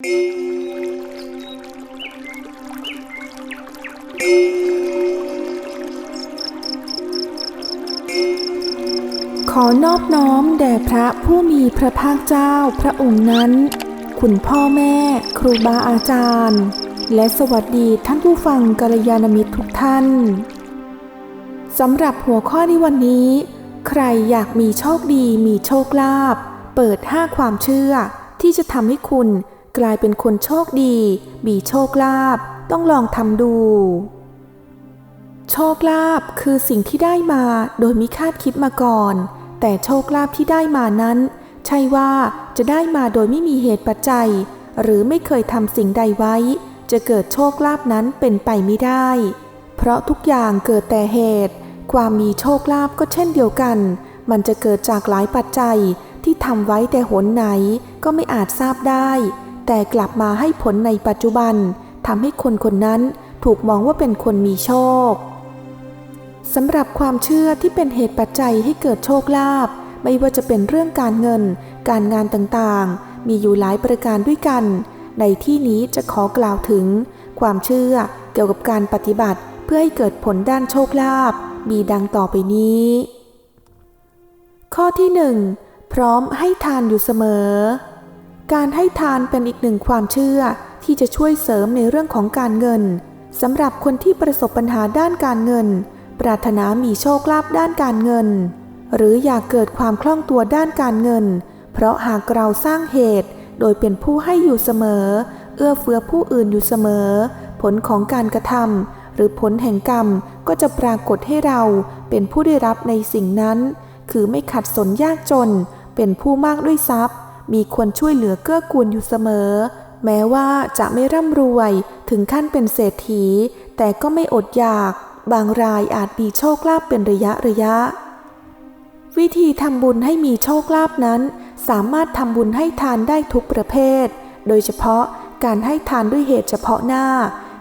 ขอนอบน้อมแด่พระผู้มีพระภาคเจ้าพระองค์นั้น คุณพ่อแม่ครูบาอาจารย์ และสวัสดีท่านผู้ฟังกัลยาณมิตรทุกท่านสำหรับหัวข้อในวันนี้ ใครอยากมีโชคดีมีโชคลาภเปิด 5 ความเชื่อที่จะทำให้คุณ กลายเป็นคนโชคดี มีโชคลาภต้องลองทำดู โชคลาภคือสิ่งที่ได้มาโดยมิคาดคิดมาก่อน แต่โชคลาภที่ได้มานั้น ใช่ว่าจะได้มาโดยไม่มีเหตุปัจจัย หรือไม่เคยทำสิ่งใดไว้ จะเกิดโชคลาภนั้นเป็นไปไม่ได้ เพราะทุกอย่างเกิดแต่เหตุ ความมีโชคลาภก็เช่นเดียวกัน มันจะเกิดจากหลายปัจจัยที่ทำไว้แต่หนไหนก็ไม่อาจทราบได้ แต่กลับมาให้ผลในปัจจุบันทำให้คนคนนั้นถูกมองว่าเป็นคนมีโชคสำหรับความเชื่อที่เป็นเหตุปัจจัยให้เกิดโชคลาภไม่ว่าจะเป็นเรื่องการเงิน การงานต่างๆ มีอยู่หลายประการด้วยกัน ในที่นี้จะขอกล่าวถึง ความเชื่อเกี่ยวกับการปฏิบัติเพื่อให้เกิดผลด้านโชคลาภมีดังต่อไปนี้ ข้อที่หนึ่งพร้อมให้ทานอยู่เสมอ การให้ทานเป็นอีกหนึ่งความเชื่อที่จะช่วยเสริมในเรื่องของการเงินสำหรับคนที่ประสบปัญหาด้านการเงิน ปรารถนามีโชคลาภด้านการเงิน หรืออยากเกิดความคล่องตัวด้านการเงิน เพราะหากเราสร้างเหตุ โดยเป็นผู้ให้อยู่เสมอ เอื้อเฟื้อผู้อื่นอยู่เสมอ ผลของการกระทำหรือผลแห่งกรรมก็จะปรากฏให้เราเป็นผู้ได้รับในสิ่งนั้น คือไม่ขัดสนยากจน เป็นผู้มากด้วยทรัพย์ มีคนช่วยเหลือเกื้อกูลอยู่เสมอ แม้ว่าจะไม่ร่ำรวยถึงขั้นเป็นเศรษฐี แต่ก็ไม่อดอยาก บางรายอาจมีโชคลาภเป็นระยะระยะ วิธีทำบุญให้มีโชคลาภนั้น สามารถทำบุญให้ทานได้ทุกประเภท โดยเฉพาะการให้ทานด้วยเหตุเฉพาะหน้า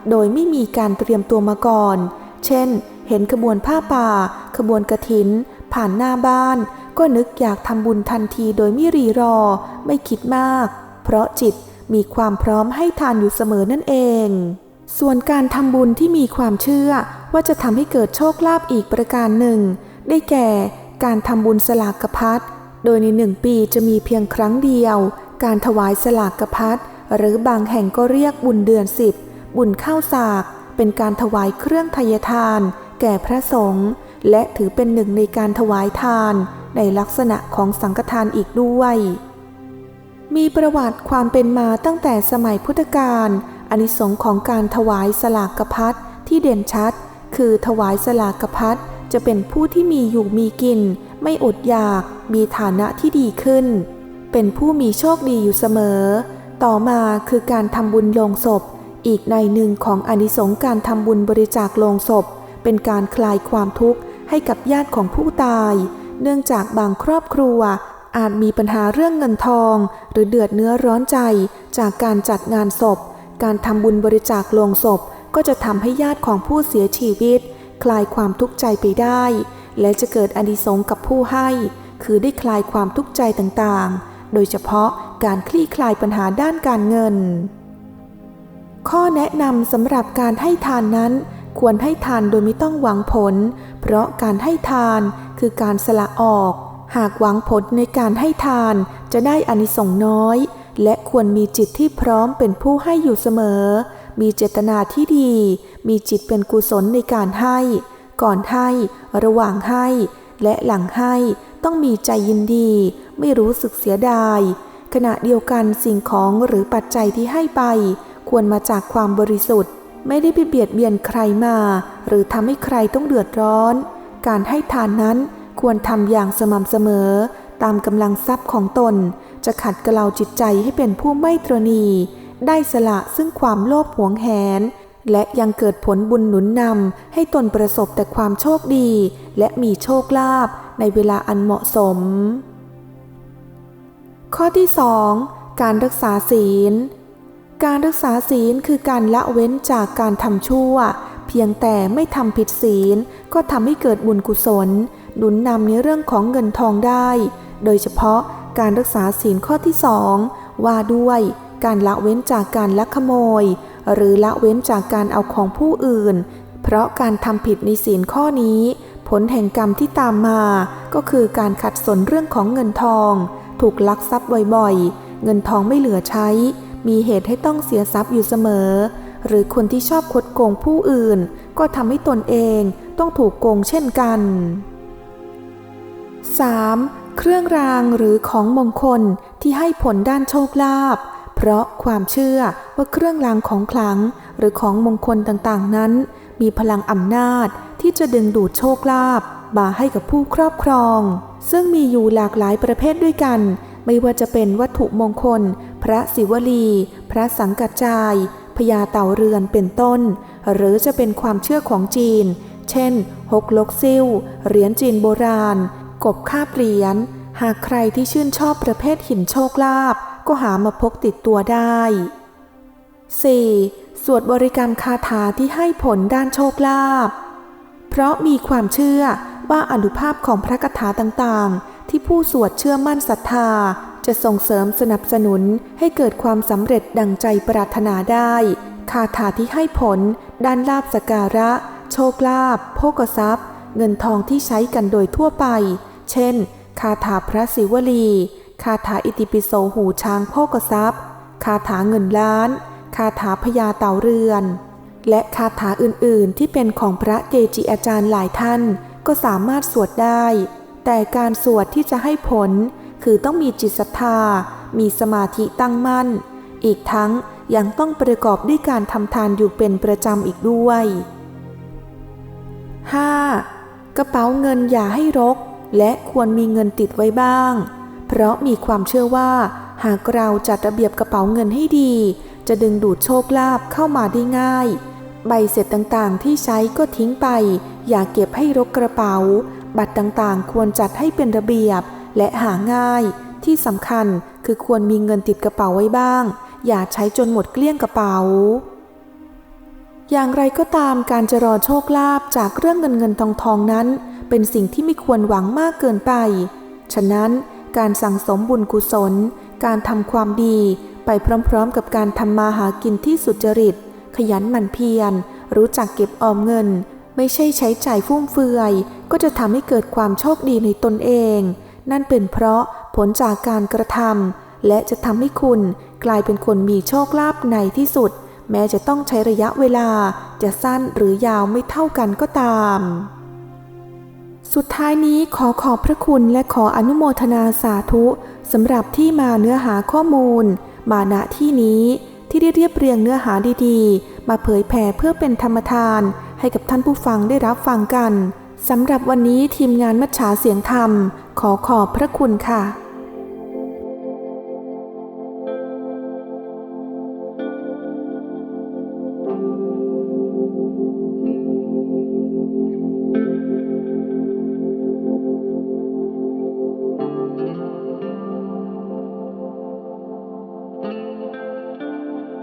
โดยไม่มีการเตรียมตัวมาก่อน เช่น เห็นขบวนผ้าป่า ขบวนกระถิน ผ่านหน้าบ้าน ก็นึกอยากทำบุญทันทีโดยไม่รีรอ ไม่คิดมาก เพราะจิตมีความพร้อมให้ทานอยู่เสมอนั่นเอง ส่วนการทำบุญที่มีความเชื่อว่าจะทำให้เกิดโชคลาภอีกประการหนึ่ง ได้แก่การทำบุญสลากกพัดโดยในหนึ่งปีจะมีเพียงครั้งเดียว การถวายสลากกพัดหรือบางแห่งก็เรียกบุญเดือนสิบบุญข้าวสาก เป็นการถวายเครื่องทยทาน แก่พระสงฆ์ และถือเป็นหนึ่งในการถวายทานในลักษณะของสังฆทานอีกด้วย มีประวัติความเป็นมาตั้งแต่สมัยพุทธกาลอานิสงส์ของการถวายสลากกพัดที่เด่นชัด คือถวายสลากกพัดจะเป็นผู้ที่มีอยู่มีกิน ไม่อดอยาก มีฐานะที่ดีขึ้น เป็นผู้มีโชคดีอยู่เสมอ ต่อมาคือการทำบุญลงศพ อีกในหนึ่งของอานิสงส์การทำบุญบริจาคลงศพ เป็นการคลายความทุกข์ให้กับญาติของผู้ตาย เนื่องจากบางครอบครัวอาจมีปัญหาเรื่องเงินทอง หรือเดือดเนื้อร้อนใจจากการจัดงานศพ การทำบุญบริจาคโลงศพ ก็จะทำให้ญาติของผู้เสียชีวิต คลายความทุกข์ใจไปได้ และจะเกิดอานิสงส์กับผู้ให้ คือได้คลายความทุกข์ใจต่างๆ โดยเฉพาะการคลี่คลายปัญหาด้านการเงิน ข้อแนะนำสำหรับการให้ทานนั้น ควรให้ทานโดยไม่ต้องหวังผล เพราะการให้ทานคือการสละออก หากหวังผลในการให้ทานจะได้อานิสงส์น้อย และควรมีจิตที่พร้อมเป็นผู้ให้อยู่เสมอ มีเจตนาที่ดี มีจิตเป็นกุศลในการให้ ก่อนให้ ระหว่างให้ และหลังให้ต้องมีใจยินดี ไม่รู้สึกเสียดาย ขณะเดียวกันสิ่งของหรือปัจจัยที่ให้ไป ควรมาจากความบริสุทธิ์ ไม่ได้ไปเบียดเบียนใครมา หรือทำให้ใครต้องเดือดร้อน การให้ทานนั้นควรทำอย่างสม่ำเสมอ ตามกำลังทรัพย์ของตน จะขัดเกลาจิตใจให้เป็นผู้ไม่ตรณีได้สละซึ่งความโลภหวงแหน และยังเกิดผลบุญหนุนนำให้ตนประสบแต่ความโชคดี และมีโชคลาภในเวลาอันเหมาะสม ข้อที่ 2 การรักษาศีล การรักษาศีลคือการละเว้นจากการทำชั่ว เพียงแต่ไม่ทำผิดศีลก็ทำให้เกิดบุญกุศล หนุนนำในเรื่องของเงินทองได้ โดยเฉพาะการรักษาศีลข้อที่สองว่าด้วยการละเว้นจากการลักขโมย หรือละเว้นจากการเอาของผู้อื่น เพราะการทำผิดในศีลข้อนี้ ผลแห่งกรรมที่ตามมา ก็คือการขัดสนเรื่องของเงินทอง ถูกลักทรัพย์บ่อยๆ เงินทองไม่เหลือใช้ มีเหตุให้ต้องเสียทรัพย์อยู่เสมอ หรือคนที่ชอบคดโกงผู้อื่น ก็ทำให้ตนเองต้องถูกโกงเช่นกัน 3. เครื่องรางหรือของมงคลที่ให้ผลด้านโชคลาภเพราะความเชื่อว่าเครื่องรางของขลัง หรือของมงคลต่างๆนั้น มีพลังอำนาจที่จะดึงดูดโชคลาภมาให้กับผู้ครอบครอง ซึ่งมีอยู่หลากหลายประเภทด้วยกัน ไม่ว่าจะเป็นวัตถุมงคล ระศิวลี พระสังกัจจาย พญาเต่าเรือนเป็นต้น หรือจะเป็นความเชื่อของจีน เช่นฮกลกซิ่วเหรียญจีนโบราณ กบคาบเหรียญ หากใครที่ชื่นชอบประเภทหินโชคลาภก็หามาพกติดตัวได้ 4. สวดบริกรรมคาถาที่ให้ผลด้านโชคลาภ เพราะมีความเชื่อว่าอนุภาพของพระคาถาต่างๆ ที่ผู้สวดเชื่อมั่นศรัทธา จะส่งเสริมสนับสนุนให้เกิดความสำเร็จดังใจปรารถนาได้ คาถาที่ให้ผล ด้านลาบสการะ โชคลาภโภกทรัพย์ เงินทองที่ใช้กันโดยทั่วไป เช่น คาถาพระศิวลี คาถาอิติปิโสหูช้างโภกทรัพย์ คาถาเงินล้าน คาถาพญาเต่าเรือน และคาถาอื่นๆ ที่เป็นของพระเกจิอาจารย์หลายท่าน ก็สามารถสวดได้ แต่การสวดที่จะให้ผล คือต้องมีจิตศรัทธา มีสมาธิตั้งมั่น อีกทั้งยังต้องประกอบด้วยการทำทานอยู่เป็นประจำอีกด้วย 5. กระเป๋าเงินอย่าให้รก และควรมีเงินติดไว้บ้าง เพราะมีความเชื่อว่า หากเราจัดระเบียบกระเป๋าเงินให้ดี จะดึงดูดโชคลาภเข้ามาได้ง่าย ใบเสร็จต่างๆ ที่ใช้ก็ทิ้งไป อย่าเก็บให้รกกระเป๋า บัตรต่างๆ ควรจัดให้เป็นระเบียบ และหาง่ายที่สำคัญคือควรมีเงินติดกระเป๋าไว้บ้าง อย่าใช้จนหมดเกลี้ยงกระเป๋า อย่างไรก็ตามการจะรอโชคลาภจากเรื่องเงินเงินทองทองนั้น เป็นสิ่งที่ไม่ควรหวังมากเกินไป ฉะนั้นการสั่งสมบุญกุศล การทำความดีไปพร้อม ๆ กับการทำมาหากินที่สุจริต ขยันหมั่นเพียร รู้จักเก็บออมเงิน ไม่ใช่ใช้จ่ายฟุ่มเฟือย ก็จะทำให้เกิดความโชคดีในตนเอง นั่นเป็นเพราะผลจากการกระทำและจะทำให้คุณกลายเป็นคนมีโชคลาภในที่สุด แม้จะต้องใช้ระยะเวลาจะสั้นหรือยาวไม่เท่ากันก็ตาม สุดท้ายนี้ขอขอบพระคุณและขออนุโมทนาสาธุสำหรับที่มาเนื้อหาข้อมูล มาณที่นี้ที่ได้เรียบเรียงเนื้อหาดีๆ มาเผยแผ่เพื่อเป็นธรรมทาน ให้กับท่านผู้ฟังได้รับฟังกันสำหรับวันนี้ทีมงานมัจฉาเสียงธรรม ขอขอบพระคุณค่ะ